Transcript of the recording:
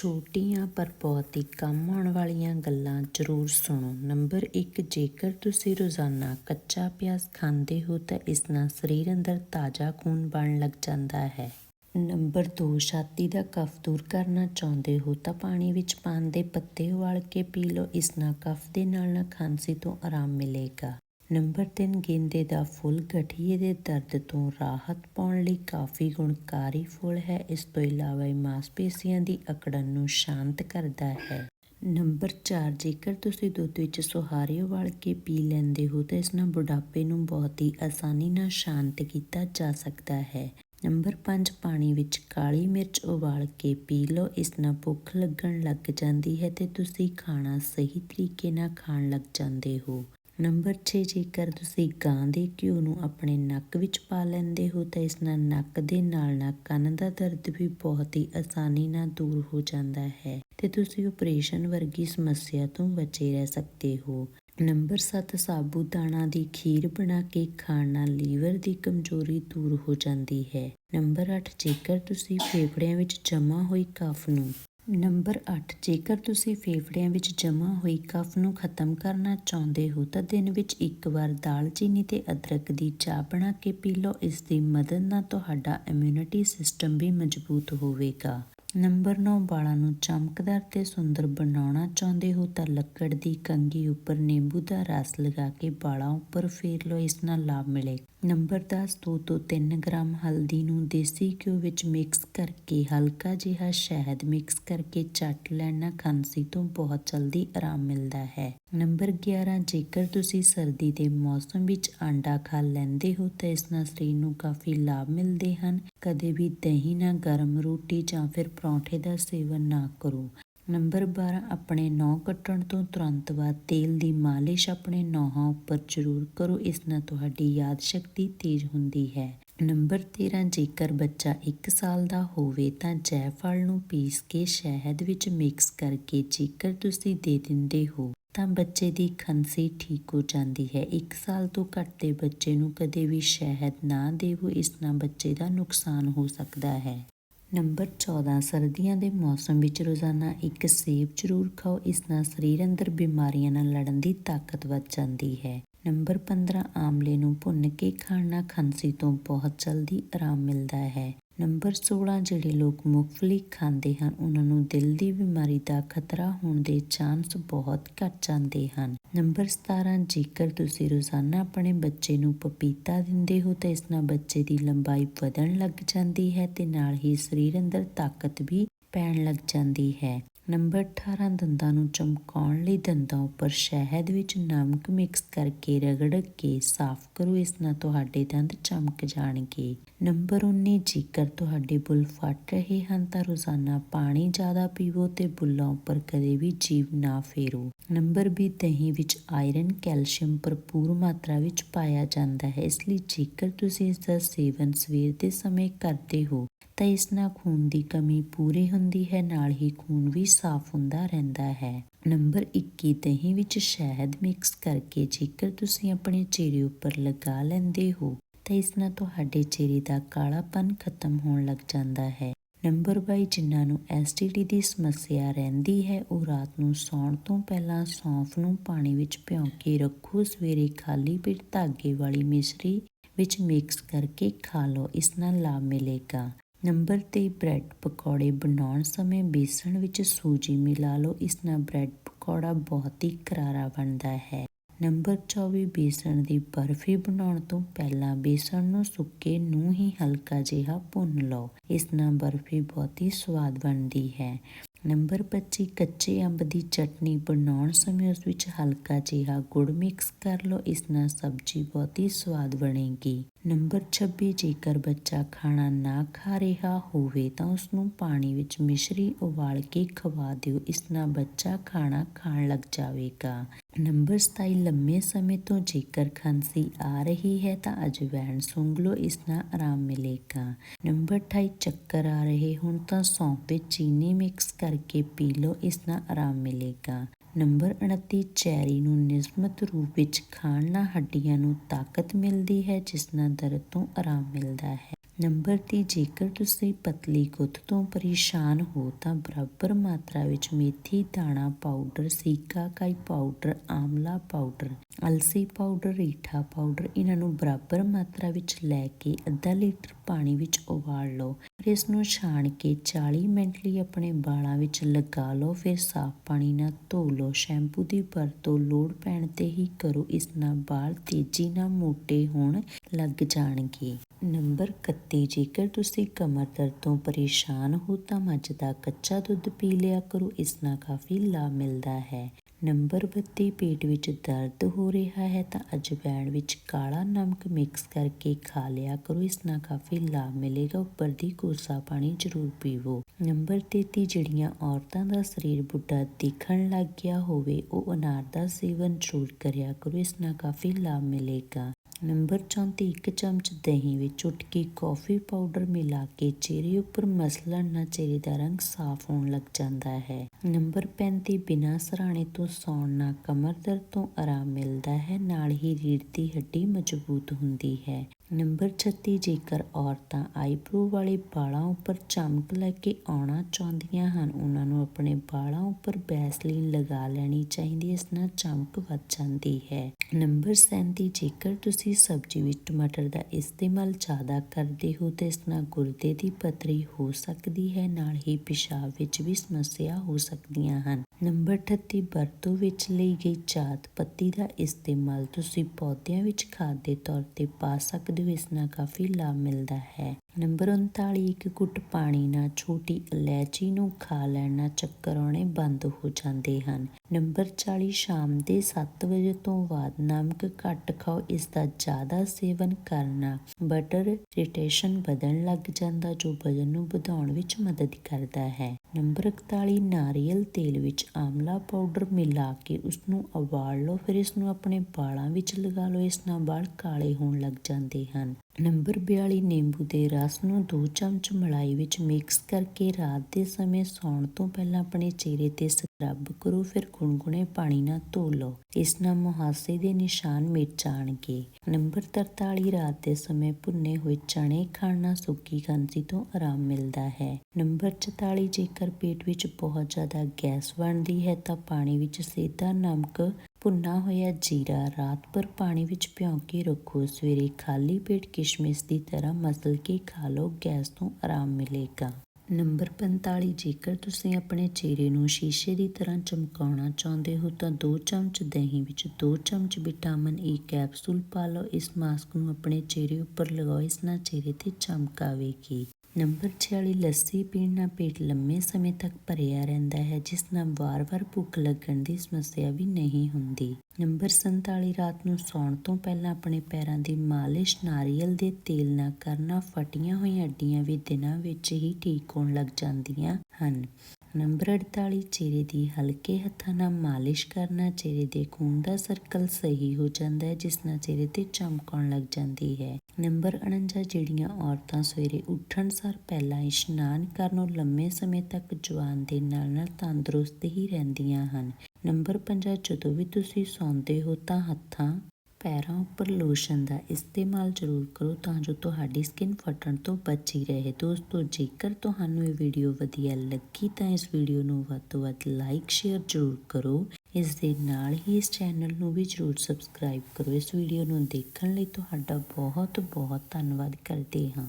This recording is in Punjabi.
ਛੋਟੀਆਂ ਪਰ ਬਹੁਤ ਹੀ ਕੰਮ ਆਉਣ ਵਾਲੀਆਂ ਗੱਲਾਂ ਜ਼ਰੂਰ ਸੁਣੋ। ਨੰਬਰ 1 ਜੇਕਰ ਤੁਸੀਂ ਰੋਜ਼ਾਨਾ ਕੱਚਾ ਪਿਆਜ਼ ਖਾਂਦੇ ਹੋ ਤਾਂ ਇਸ ਨਾਲ ਸਰੀਰ ਅੰਦਰ ਤਾਜ਼ਾ ਖੂਨ ਬਣਨ ਲੱਗ ਜਾਂਦਾ ਹੈ। ਨੰਬਰ 2 ਛਾਤੀ ਦਾ ਕਫ ਦੂਰ ਕਰਨਾ ਚਾਹੁੰਦੇ ਹੋ ਤਾਂ ਪਾਣੀ ਵਿੱਚ ਪਾਨ ਦੇ ਪੱਤੇ ਉਬਾਲ ਕੇ ਪੀ ਲਓ। ਇਸ ਨਾਲ ਕਫ ਦੇ ਨਾਲ ਨਾਲ ਖਾਂਸੀ ਤੋਂ ਆਰਾਮ ਮਿਲੇਗਾ। ਨੰਬਰ 3 ਗੇਂਦੇ ਦਾ ਫੁੱਲ ਗਠੀਏ ਦੇ ਦਰਦ ਤੋਂ ਰਾਹਤ ਪਾਉਣ ਲਈ ਕਾਫੀ ਗੁਣਕਾਰੀ ਫੁੱਲ ਹੈ। ਇਸ ਤੋਂ ਇਲਾਵਾ ਇਹ ਮਾਸਪੇਸ਼ੀਆਂ ਦੀ ਅਕੜਨ ਨੂੰ ਸ਼ਾਂਤ ਕਰਦਾ ਹੈ। ਨੰਬਰ 4 ਜੇਕਰ ਤੁਸੀਂ ਦੁੱਧ ਵਿੱਚ ਸੁਹਾਰੇ ਉਬਾਲ ਕੇ ਪੀ ਲੈਂਦੇ ਹੋ, ਤਾਂ ਇਸ ਨਾਲ ਬੁਢਾਪੇ ਨੂੰ ਬਹੁਤ ਹੀ ਆਸਾਨੀ ਨਾਲ ਸ਼ਾਂਤ ਕੀਤਾ ਜਾ ਸਕਦਾ ਹੈ। ਨੰਬਰ 5 ਪਾਣੀ ਵਿੱਚ ਕਾਲੀ ਮਿਰਚ ਉਬਾਲ ਕੇ ਪੀ ਲਓ। ਇਸ ਨਾਲ ਭੁੱਖ ਲੱਗਣ ਲੱਗ ਜਾਂਦੀ ਹੈ ਤੇ ਤੁਸੀਂ ਖਾਣਾ ਸਹੀ ਤਰੀਕੇ ਨਾਲ ਖਾਣ ਲੱਗ ਜਾਂਦੇ ਹੋ। ਨੰਬਰ 6 ਜੇਕਰ ਤੁਸੀਂ ਗਾਂ ਦੇ ਘਿਓ ਨੂੰ ਆਪਣੇ ਨੱਕ ਵਿੱਚ ਪਾ ਲੈਂਦੇ ਹੋ, ਤਾਂ ਇਸ ਨਾਲ ਨੱਕ ਦੇ ਨਾਲ ਨਾਲ ਕੰਨ ਦਾ ਦਰਦ ਵੀ ਬਹੁਤ ਹੀ ਆਸਾਨੀ ਨਾਲ ਦੂਰ ਹੋ ਜਾਂਦਾ ਹੈ ਤੇ ਤੁਸੀਂ ਆਪਰੇਸ਼ਨ ਵਰਗੀ ਸਮੱਸਿਆ ਤੋਂ ਬਚੇ ਰਹਿ ਸਕਦੇ ਹੋ। ਨੰਬਰ 7 ਸਾਬੂਦਾਨਾ ਦੀ ਖੀਰ ਬਣਾ ਕੇ ਖਾਣ ਨਾਲ ਲੀਵਰ ਦੀ ਕਮਜ਼ੋਰੀ ਦੂਰ ਹੋ ਜਾਂਦੀ ਹੈ। ਨੰਬਰ 8 ਜੇਕਰ ਤੁਸੀਂ ਫੇਫੜਿਆਂ ਵਿੱਚ ਜਮ੍ਹਾਂ ਹੋਈ ਕਫ ਨੂੰ ਨੰਬਰ 8 ਜੇਕਰ ਤੁਸੀਂ ਫੇਫੜਿਆਂ ਵਿੱਚ ਜਮ੍ਹਾਂ ਹੋਈ ਕਫ ਨੂੰ ਖਤਮ ਕਰਨਾ ਚਾਹੁੰਦੇ ਹੋ, ਤਾਂ ਦਿਨ ਵਿੱਚ ਇੱਕ ਵਾਰ ਦਾਲਚੀਨੀ ਤੇ ਅਦਰਕ ਦੀ ਚਾਹ ਬਣਾ ਕੇ ਪੀ ਲਓ। ਇਸ ਦੀ ਮਦਦ ਨਾਲ ਤੁਹਾਡਾ ਇਮਿਊਨਿਟੀ ਸਿਸਟਮ ਵੀ ਮਜ਼ਬੂਤ ਹੋਵੇਗਾ। ਨੰਬਰ 9 ਵਾਲਾਂ ਨੂੰ ਚਮਕਦਾਰ ਤੇ ਸੁੰਦਰ ਬਣਾਉਣਾ ਚਾਹੁੰਦੇ ਹੋ, ਤਾਂ ਲੱਕੜ ਦੀ ਕੰਘੀ ਉੱਪਰ ਨਿੰਬੂ ਦਾ ਰਸ ਲਗਾ ਕੇ ਵਾਲਾਂ ਉੱਪਰ ਫੇਰ ਲਓ, ਇਸ ਨਾਲ ਲਾਭ ਮਿਲੇ ਨੰਬਰ 10 2 ਤੋਂ 3 ਗ੍ਰਾਮ ਹਲਦੀ ਨੂੰ ਦੇਸੀ ਘਿਓ ਵਿੱਚ ਮਿਕਸ ਕਰਕੇ ਹਲਕਾ ਜਿਹਾ ਸ਼ਹਿਦ ਮਿਕਸ ਕਰਕੇ ਚੱਟ ਲੈਣਾ ਖਾਂਸੀ ਤੋਂ ਬਹੁਤ ਜਲਦੀ ਆਰਾਮ ਮਿਲਦਾ ਹੈ। ਨੰਬਰ 11 ਜੇਕਰ ਤੁਸੀਂ ਸਰਦੀ ਦੇ ਮੌਸਮ ਵਿੱਚ ਆਂਡਾ ਖਾ ਲੈਂਦੇ ਹੋ ਤਾਂ ਇਸ ਨਾਲ ਸਰੀਰ ਨੂੰ ਕਾਫੀ ਲਾਭ ਮਿਲਦੇ ਹਨ। ਕਦੇ ਵੀ ਦਹੀਂ ਨਾਲ ਗਰਮ ਰੋਟੀ ਜਾਂ ਫਿਰ ਪਰੌਂਠੇ ਦਾ ਸੇਵਨ ਨਾ ਕਰੋ। ਨੰਬਰ 12 ਆਪਣੇ ਨਹੁੰ ਕੱਟਣ ਤੋਂ ਤੁਰੰਤ ਬਾਅਦ ਤੇਲ ਦੀ ਮਾਲਿਸ਼ ਆਪਣੇ ਨਹੁੰਾਂ ਉੱਪਰ ਜ਼ਰੂਰ ਕਰੋ, ਇਸ ਨਾਲ ਤੁਹਾਡੀ ਯਾਦ ਸ਼ਕਤੀ ਤੇਜ਼ ਹੁੰਦੀ ਹੈ। ਨੰਬਰ 13 ਜੇਕਰ ਬੱਚਾ 1 ਸਾਲ ਦਾ ਹੋਵੇ ਤਾਂ ਜੈਫਲ ਨੂੰ ਪੀਸ ਕੇ ਸ਼ਹਿਦ ਵਿੱਚ ਮਿਕਸ ਕਰਕੇ ਜੇਕਰ ਤੁਸੀਂ ਦੇ ਦਿੰਦੇ ਹੋ, ਤਾਂ ਬੱਚੇ ਦੀ ਖੰਸੀ ਠੀਕ ਹੋ ਜਾਂਦੀ ਹੈ। 1 ਸਾਲ ਤੋਂ ਘੱਟ ਦੇ ਬੱਚੇ ਨੂੰ ਕਦੇ ਵੀ ਸ਼ਹਿਦ ਨਾ ਦੇਵੋ, ਇਸ ਨਾਲ ਬੱਚੇ ਦਾ ਨੁਕਸਾਨ ਹੋ ਸਕਦਾ ਹੈ। ਨੰਬਰ 14 ਸਰਦੀਆਂ ਦੇ ਮੌਸਮ ਵਿੱਚ ਰੋਜ਼ਾਨਾ ਇੱਕ ਸੇਬ ਜ਼ਰੂਰ ਖਾਓ, ਇਸ ਨਾਲ ਸਰੀਰ ਅੰਦਰ ਬਿਮਾਰੀਆਂ ਨਾਲ ਲੜਨ ਦੀ ਤਾਕਤ ਵੱਧ ਜਾਂਦੀ ਹੈ। ਨੰਬਰ 15 ਆਮਲੇ ਨੂੰ ਭੁੰਨ ਕੇ ਖਾਣਾ ਖਾਂਸੀ ਤੋਂ ਬਹੁਤ ਜਲਦੀ ਆਰਾਮ ਮਿਲਦਾ ਹੈ। ਨੰਬਰ 16 ਜਿਹੜੇ ਲੋਕ ਮੂੰਗਫਲੀ ਖਾਂਦੇ ਹਨ, ਉਹਨਾਂ ਨੂੰ ਦਿਲ ਦੀ ਬਿਮਾਰੀ ਦਾ ਖਤਰਾ ਹੋਣ ਦੇ ਚਾਂਸ ਬਹੁਤ ਘਟ ਜਾਂਦੇ ਹਨ। ਨੰਬਰ 17 ਜੇਕਰ ਤੁਸੀਂ ਰੋਜ਼ਾਨਾ ਆਪਣੇ ਬੱਚੇ ਨੂੰ ਪਪੀਤਾ ਦਿੰਦੇ ਹੋ ਤਾਂ ਇਸ ਨਾਲ ਬੱਚੇ ਦੀ ਲੰਬਾਈ ਵਧਣ ਲੱਗ ਜਾਂਦੀ ਹੈ ਤੇ ਨਾਲ ਹੀ ਸਰੀਰ ਅੰਦਰ ਤਾਕਤ ਵੀ ਪੈਣ ਲੱਗ ਜਾਂਦੀ ਹੈ। ਨੰਬਰ 18 ਦੰਦਾਂ ਨੂੰ ਚਮਕਾਉਣ ਲਈ ਦੰਦਾਂ ਉੱਪਰ ਸ਼ਹਿਦ ਵਿੱਚ ਨਮਕ ਮਿਕਸ ਕਰਕੇ ਰਗੜ ਕੇ ਸਾਫ਼ ਕਰੋ, ਇਸ ਨਾਲ ਤੁਹਾਡੇ ਦੰਦ ਚਮਕ ਜਾਣਗੇ। ਨੰਬਰ 19 ਜੇਕਰ ਤੁਹਾਡੇ ਬੁੱਲ ਫਟ ਰਹੇ ਹਨ ਤਾਂ ਰੋਜ਼ਾਨਾ ਪਾਣੀ ਜ਼ਿਆਦਾ ਪੀਵੋ ਤੇ ਬੁੱਲਾਂ ਉੱਪਰ ਕਦੇ ਵੀ ਜੀਵ ਨਾ ਫੇਰੋ। ਨੰਬਰ 20 ਦਹੀਂ ਵਿੱਚ ਆਇਰਨ ਕੈਲਸ਼ੀਅਮ ਭਰਪੂਰ ਮਾਤਰਾ ਵਿੱਚ ਪਾਇਆ ਜਾਂਦਾ ਹੈ, ਇਸ ਲਈ ਜੇਕਰ ਤੁਸੀਂ ਇਸ ਦਾ ਸੇਵਨ ਸਵੇਰ ਦੇ ਸਮੇਂ ਕਰਦੇ ਹੋ ਤਾਂ ਇਸ ਨਾਲ ਖੂਨ ਦੀ ਕਮੀ ਪੂਰੀ ਹੁੰਦੀ ਹੈ, ਨਾਲ ਹੀ ਖੂਨ ਵੀ ਸਾਫ਼ ਹੁੰਦਾ ਰਹਿੰਦਾ ਹੈ। ਨੰਬਰ 21 ਦਹੀਂ ਵਿੱਚ ਸ਼ਹਿਦ ਮਿਕਸ ਕਰਕੇ ਜੇਕਰ ਤੁਸੀਂ ਆਪਣੇ ਚਿਹਰੇ ਉੱਪਰ ਲਗਾ ਲੈਂਦੇ ਹੋ, ਤਾਂ ਇਸ ਨਾਲ ਤੁਹਾਡੇ ਚਿਹਰੇ ਦਾ ਕਾਲਾਪਨ ਖਤਮ ਹੋਣ ਲੱਗ ਜਾਂਦਾ ਹੈ। ਨੰਬਰ 22 ਜਿਨ੍ਹਾਂ ਨੂੰ ਐਸਟੀਡੀ ਦੀ ਸਮੱਸਿਆ ਰਹਿੰਦੀ ਹੈ, ਉਹ ਰਾਤ ਨੂੰ ਸੌਣ ਤੋਂ ਪਹਿਲਾਂ ਸੌਂਫ ਨੂੰ ਪਾਣੀ ਵਿੱਚ ਭਿਓ ਕੇ ਰੱਖੋ। ਸਵੇਰੇ ਖਾਲੀ ਪੇਟ ਧਾਗੇ ਵਾਲੀ ਮਿਸ਼ਰੀ ਵਿੱਚ ਮਿਕਸ ਕਰਕੇ ਖਾ ਲਓ, ਇਸ ਨਾਲ ਲਾਭ ਮਿਲੇਗਾ। ਨੰਬਰ 3 ਬ੍ਰੈਡ ਪਕੌੜੇ ਬਣਾਉਣ ਸਮੇਂ ਬੇਸਣ ਵਿੱਚ ਸੂਜੀ ਮਿਲਾ ਲਓ। ਇਸ ਨਾਲ ਬ੍ਰੈਡ ਪਕੌੜਾ ਬਹੁਤ ਹੀ ਕਰਾਰਾ ਬਣਦਾ ਹੈ। ਨੰਬਰ 24 ਬੇਸਣ ਦੀ ਬਰਫੀ ਬਣਾਉਣ ਤੋਂ ਪਹਿਲਾਂ ਬੇਸਣ ਨੂੰ ਸੁੱਕੇ ਨੂੰ ਹੀ ਹਲਕਾ ਜਿਹਾ ਭੁੰਨ ਲਓ। ਇਸ ਨਾਲ ਬਰਫੀ ਬਹੁਤ ਹੀ ਸਵਾਦ ਬਣਦੀ ਹੈ। ਨੰਬਰ 25 ਕੱਚੇ ਅੰਬ ਦੀ ਚਟਨੀ ਬਣਾਉਣ ਸਮੇਂ ਉਸ ਵਿੱਚ ਹਲਕਾ ਜਿਹਾ ਗੁੜ ਮਿਕਸ ਕਰ ਲਓ। ਇਸ ਨਾਲ ਸਬਜ਼ੀ ਬਹੁਤ ਹੀ ਸਵਾਦ ਬਣੇਗੀ। ਨੰਬਰ 26 ਜੇਕਰ ਬੱਚਾ ਖਾਣਾ ਨਾ ਖਾ ਰਿਹਾ ਹੋਵੇ ਤਾਂ ਉਸ ਨੂੰ ਪਾਣੀ ਵਿੱਚ ਮਿਸ਼ਰੀ ਉਬਾਲ ਕੇ ਖਵਾ ਦਿਓ। ਇਸ ਨਾਲ ਬੱਚਾ ਖਾਣਾ ਖਾਣ ਲੱਗ ਜਾਵੇਗਾ। ਨੰਬਰ 27 ਲੰਮੇ ਸਮੇਂ ਤੋਂ ਜੇਕਰ ਖਾਂਸੀ ਆ ਰਹੀ ਹੈ ਤਾਂ ਅਜਵੈਣ ਸੁੰਘ ਲਓ, ਇਸ ਨਾਲ ਆਰਾਮ ਮਿਲੇਗਾ। ਨੰਬਰ 28 ਚੱਕਰ ਆ ਰਹੇ ਹੁਣ ਤਾਂ ਸੌਂਫ ਵਿੱਚ ਚੀਨੀ ਮਿਕਸ ਕਰਕੇ ਪੀ ਲਓ, ਇਸ ਨਾਲ ਆਰਾਮ ਮਿਲੇਗਾ। ਨੰਬਰ 29 ਚੈਰੀ ਨੂੰ ਨਿਯਮਤ ਰੂਪ ਵਿੱਚ ਖਾਣ ਨਾਲ ਹੱਡੀਆਂ ਨੂੰ ਤਾਕਤ ਮਿਲਦੀ ਹੈ, ਜਿਸ ਨਾਲ ਦਰਦ ਤੋਂ ਆਰਾਮ ਮਿਲਦਾ ਹੈ। ਨੰਬਰ 3 ਜੇਕਰ ਤੁਸੀਂ ਪਤਲੀ ਗੁੱਤ ਤੋਂ ਪਰੇਸ਼ਾਨ ਹੋ ਤਾਂ ਬਰਾਬਰ ਮਾਤਰਾ ਵਿੱਚ ਮੇਥੀ, ਦਾਣਾ ਪਾਊਡਰ ਸੀਕਾਕਾਈ ਪਾਊਡਰ, ਆਮਲਾ ਪਾਊਡਰ, ਅਲਸੀ ਪਾਊਡਰ, ਰੀਠਾ ਪਾਊਡਰ ਇਹਨਾਂ ਨੂੰ ਬਰਾਬਰ ਮਾਤਰਾ ਵਿੱਚ ਲੈ ਕੇ ਅੱਧਾ ਲੀਟਰ ਪਾਣੀ ਵਿੱਚ ਉਬਾਲ ਲਓ। ਫਿਰ ਇਸ ਨੂੰ ਛਾਣ ਕੇ 40 ਮਿੰਟ ਲਈ ਆਪਣੇ ਵਾਲਾਂ ਵਿੱਚ ਲਗਾ ਲਓ। ਫਿਰ ਸਾਫ਼ ਪਾਣੀ ਨਾਲ ਧੋ ਲਓ। ਸ਼ੈਂਪੂ ਦੀ ਵਰਤੋਂ ਲੋੜ ਪੈਣ ਤੇ ਹੀ ਕਰੋ। ਇਸ ਨਾਲ ਵਾਲ ਤੇਜ਼ੀ ਨਾਲ ਮੋਟੇ ਹੋਣ ਲੱਗ ਜਾਣਗੇ। ਨੰਬਰ 31 ਜੇਕਰ ਤੁਸੀਂ ਕਮਰ ਦਰਦ ਤੋਂ ਪਰੇਸ਼ਾਨ ਹੋ ਤਾਂ ਮੱਝ ਦਾ ਕੱਚਾ ਦੁੱਧ ਪੀ ਲਿਆ ਕਰੋ, ਇਸ ਨਾਲ ਕਾਫੀ ਲਾਭ ਮਿਲਦਾ ਹੈ। ਨੰਬਰ 32 ਪੇਟ ਵਿੱਚ ਦਰਦ ਹੋ ਰਿਹਾ ਹੈ ਤਾਂ ਅਜਵਾਇਣ ਵਿੱਚ ਕਾਲਾ ਨਮਕ ਮਿਕਸ ਕਰਕੇ ਖਾ ਲਿਆ ਕਰੋ, ਇਸ ਨਾਲ ਕਾਫੀ ਲਾਭ ਮਿਲੇਗਾ। ਉੱਪਰ ਦੀ ਕੋਸਾ ਪਾਣੀ ਜ਼ਰੂਰ ਪੀਵੋ। ਨੰਬਰ 33 ਜਿਹੜੀਆਂ ਔਰਤਾਂ ਦਾ ਸਰੀਰ ਬੁੱਢਾ ਦਿਖਣ ਲੱਗ ਗਿਆ ਹੋਵੇ, ਉਹ ਅਨਾਰ ਦਾ ਸੇਵਨ ਜ਼ਰੂਰ ਕਰਿਆ ਕਰੋ, ਇਸ ਨਾਲ ਕਾਫੀ ਲਾਭ ਮਿਲੇਗਾ। ਨੰਬਰ 34 ਇੱਕ ਚਮਚ ਦਹੀਂ ਵਿੱਚ ਚੁਟਕੀ ਕੌਫੀ ਪਾਊਡਰ ਮਿਲਾ ਕੇ ਚਿਹਰੇ ਉੱਪਰ ਮਸਲਣ ਨਾਲ ਚਿਹਰੇ ਦਾ ਰੰਗ ਸਾਫ਼ ਹੋਣ ਲੱਗ ਜਾਂਦਾ ਹੈ। ਨੰਬਰ 35 ਬਿਨਾਂ ਸਰਾਣੇ ਤੋਂ ਸੌਣ ਨਾਲ ਕਮਰ ਦਰਦ ਤੋਂ ਆਰਾਮ ਮਿਲਦਾ ਹੈ, ਨਾਲ ਹੀ ਰੀੜ੍ਹ ਦੀ ਹੱਡੀ ਮਜ਼ਬੂਤ ਹੁੰਦੀ ਹੈ। ਨੰਬਰ 36 ਜੇਕਰ ਔਰਤਾਂ ਆਈਬ੍ਰੋ ਵਾਲੇ ਵਾਲਾਂ ਉੱਪਰ ਚਮਕ ਲੈ ਕੇ ਆਉਣਾ ਚਾਹੁੰਦੀਆਂ ਹਨ, ਉਹਨਾਂ ਨੂੰ ਆਪਣੇ ਵਾਲਾਂ ਉੱਪਰ ਬੈਸਲੀਨ ਲਗਾ ਲੈਣੀ ਚਾਹੀਦੀ ਹੈ, ਇਸ ਨਾਲ ਚਮਕ ਵੱਧ ਜਾਂਦੀ ਹੈ। ਨੰਬਰ 37 ਜੇਕਰ ਤੁਸੀਂ ਤੁਸੀਂ ਸਬਜ਼ੀ ਵਿੱਚ ਟਮਾਟਰ ਦਾ ਇਸਤੇਮਾਲ ਜ਼ਿਆਦਾ ਕਰਦੇ ਹੋ ਤਾਂ ਇਸ ਨਾਲ ਗੁਰਦੇ ਦੀ ਪੱਥਰੀ ਹੋ ਸਕਦੀ ਹੈ, ਨਾਲ ਹੀ ਪਿਸ਼ਾਬ ਵਿੱਚ ਵੀ ਸਮੱਸਿਆ ਹੋ ਸਕਦੀਆਂ ਹਨ। ਨੰਬਰ 38 ਵਰਤੋਂ ਵਿੱਚ ਲਈ ਗਈ ਚਾਤ ਪੱਤੀ ਦਾ ਇਸਤੇਮਾਲ ਤੁਸੀਂ ਪੌਦਿਆਂ ਵਿੱਚ ਖਾਦ ਦੇ ਤੌਰ ਤੇ ਪਾ ਸਕਦੇ ਹੋ, ਇਸ ਨਾਲ ਕਾਫੀ ਲਾਭ ਮਿਲਦਾ ਹੈ। ਨੰਬਰ 39 ਇੱਕ ਘੁੱਟ ਪਾਣੀ ਨਾਲ ਛੋਟੀ ਇਲਾਇਚੀ ਨੂੰ ਖਾ ਲੈਣ ਨਾਲ ਚੱਕਰ ਆਉਣੇ ਬੰਦ ਹੋ ਜਾਂਦੇ ਹਨ। ਨੰਬਰ 40 ਸ਼ਾਮ ਦੇ 7 ਵਜੇ ਤੋਂ ਬਾਅਦ ਨਮਕ ਘੱਟ ਖਾਓ, ਇਸ ਦਾ ਜ਼ਿਆਦਾ ਸੇਵਨ ਕਰਨਾ ਬਟਰ ਇਰੀਟੇਸ਼ਨ ਵਧਣ ਲੱਗ ਜਾਂਦਾ ਜੋ ਵਜਨ ਨੂੰ ਵਧਾਉਣ ਵਿੱਚ ਮਦਦ ਕਰਦਾ ਹੈ। ਨੰਬਰ 41 ਨਾਰੀਅਲ ਤੇਲ ਵਿੱਚ ਆਮਲਾ ਪਾਊਡਰ ਮਿਲਾ ਕੇ ਉਸ ਨੂੰ ਉਬਾਲ ਲਓ, ਫਿਰ ਇਸ ਨੂੰ ਆਪਣੇ ਵਾਲਾਂ ਵਿੱਚ ਲਗਾ ਲਓ। ਇਸ ਨਾਲ ਵਾਲ ਕਾਲੇ ਹੋਣ ਲੱਗ ਜਾਂਦੇ ਹਨ। ਨੰਬਰ 42 ਨਿੰਬੂ ਦੇ ਰਸ ਨੂੰ 2 ਚਮਚ ਮਲਾਈ ਵਿੱਚ ਮਿਕਸ ਕਰਕੇ ਰਾਤ ਦੇ ਸਮੇਂ ਸੌਣ ਤੋਂ ਪਹਿਲਾਂ ਆਪਣੇ ਚਿਹਰੇ ਤੇ ਸਕਰਬ ਕਰੋ, ਫਿਰ ਗੁਨਗੁਨੇ ਪਾਣੀ ਨਾਲ ਧੋ ਲਓ। ਇਸ ਨਾਲ ਮੁਹਾਸੇ ਦੇ ਨਿਸ਼ਾਨ ਮਿਟ ਜਾਣਗੇ। ਨੰਬਰ 43 ਰਾਤ ਦੇ ਸਮੇਂ ਭੁੰਨੇ ਹੋਏ ਚਣੇ ਖਾਣ ਨਾਲ ਸੁੱਕੀ ਖਾਂਸੀ ਤੋਂ ਆਰਾਮ ਮਿਲਦਾ ਹੈ। ਨੰਬਰ 44 ਜੇਕਰ ਪੇਟ ਵਿੱਚ ਬਹੁਤ ਜ਼ਿਆਦਾ ਗੈਸ ਬਣਦੀ ਹੈ ਤਾਂ ਪਾਣੀ ਵਿੱਚ ਸੇਧਾ ਨਮਕ ਭੁੰਨਾ ਹੋਇਆ ਜੀਰਾ ਰਾਤ ਭਰ ਪਾਣੀ ਵਿੱਚ ਭਿਉਂ ਕੇ ਰੱਖੋ। ਸਵੇਰੇ ਖਾਲੀ ਪੇਟ ਕਿਸ਼ਮਿਸ਼ ਦੀ ਤਰ੍ਹਾਂ ਮਸਲ ਕੇ ਖਾ ਲਓ, ਗੈਸ ਤੋਂ ਆਰਾਮ ਮਿਲੇਗਾ। ਨੰਬਰ 45 ਜੇਕਰ ਤੁਸੀਂ ਆਪਣੇ ਚਿਹਰੇ ਨੂੰ ਸ਼ੀਸ਼ੇ ਦੀ ਤਰ੍ਹਾਂ ਚਮਕਾਉਣਾ ਚਾਹੁੰਦੇ ਹੋ, ਤਾਂ 2 ਚਮਚ ਦਹੀਂ ਵਿੱਚ 2 ਚਮਚ ਵਿਟਾਮਿਨ ਈ ਕੈਪਸੂਲ ਪਾ ਲਓ। ਇਸ ਮਾਸਕ ਨੂੰ ਆਪਣੇ ਚਿਹਰੇ ਉੱਪਰ ਲਗਾਓ, ਇਸ ਨਾਲ ਚਿਹਰੇ ਤੇ ਚਮਕ ਆਵੇਗੀ। ਨੰਬਰ 46 ਲੱਸੀ ਪੀਣ ਨਾਲ ਪੇਟ ਲੰਮੇ ਸਮੇਂ ਤੱਕ ਭਰਿਆ ਰਹਿੰਦਾ ਹੈ, ਜਿਸ ਨਾਲ ਵਾਰ-ਵਾਰ ਭੁੱਖ ਲੱਗਣ ਦੀ ਸਮੱਸਿਆ ਵੀ ਨਹੀਂ ਹੁੰਦੀ। ਨੰਬਰ 47 ਰਾਤ ਨੂੰ ਸੌਣ ਤੋਂ ਪਹਿਲਾਂ ਆਪਣੇ ਪੈਰਾਂ ਦੀ ਮਾਲਿਸ਼ ਨਾਰੀਅਲ ਦੇ ਤੇਲ ਨਾਲ ਕਰਨਾ, ਫਟੀਆਂ ਹੋਈਆਂ ਹੱਡੀਆਂ ਵੀ ਦਿਨਾਂ ਵਿੱਚ ਹੀ ਠੀਕ ਹੋਣ ਲੱਗ ਜਾਂਦੀਆਂ ਹਨ। ਨੰਬਰ 48 ਚਿਹਰੇ ਦੀ ਹਲਕੇ ਹੱਥਾਂ ਨਾਲ ਮਾਲਿਸ਼ ਕਰਨਾ, ਚਿਹਰੇ ਦੇ ਖੂਨ ਦਾ ਸਰਕਲ ਸਹੀ ਹੋ ਜਾਂਦਾ ਹੈ, ਜਿਸ ਨਾਲ ਚਿਹਰੇ ਤੇ ਚਮਕ ਆਉਣ ਲੱਗ ਜਾਂਦੀ ਹੈ। ਨੰਬਰ 49 ਜਿਹੜੀਆਂ ਔਰਤਾਂ ਸਵੇਰੇ ਉੱਠਣ ਸਾਰ ਪਹਿਲਾਂ ਇਸ਼ਨਾਨ ਕਰਨੋਂ ਲੰਮੇ ਸਮੇਂ ਤੱਕ ਜਵਾਨ ਦੇ ਨਾਲ ਨਾਲ ਤੰਦਰੁਸਤ ਹੀ ਰਹਿੰਦੀਆਂ ਹਨ। ਨੰਬਰ 50 ਜਦੋਂ ਵੀ ਤੁਸੀਂ ਸੌਂਦੇ ਹੋ ਤਾਂ ਹੱਥਾਂ ਪੈਰਾਂ ਉੱਪਰ ਲੋਸ਼ਨ ਦਾ ਇਸਤੇਮਾਲ ਜ਼ਰੂਰ ਕਰੋ ਤਾਂ ਜੋ ਤੁਹਾਡੀ ਸਕਿਨ ਫਟਣ ਤੋਂ ਬਚੀ ਰਹੇ। ਦੋਸਤੋ, ਜੇਕਰ ਤੁਹਾਨੂੰ ਇਹ ਵੀਡੀਓ ਵਧੀਆ ਲੱਗੀ ਤਾਂ ਇਸ ਵੀਡੀਓ ਨੂੰ ਵੱਧ ਤੋਂ ਵੱਧ ਲਾਈਕ ਸ਼ੇਅਰ ਜ਼ਰੂਰ ਕਰੋ। ਇਸ ਦੇ ਨਾਲ ਹੀ ਇਸ ਚੈਨਲ ਨੂੰ ਵੀ ਜ਼ਰੂਰ ਸਬਸਕ੍ਰਾਈਬ ਕਰੋ। ਇਸ ਵੀਡੀਓ ਨੂੰ ਦੇਖਣ ਲਈ ਤੁਹਾਡਾ ਬਹੁਤ ਬਹੁਤ ਧੰਨਵਾਦ ਕਰਦੇ ਹਾਂ।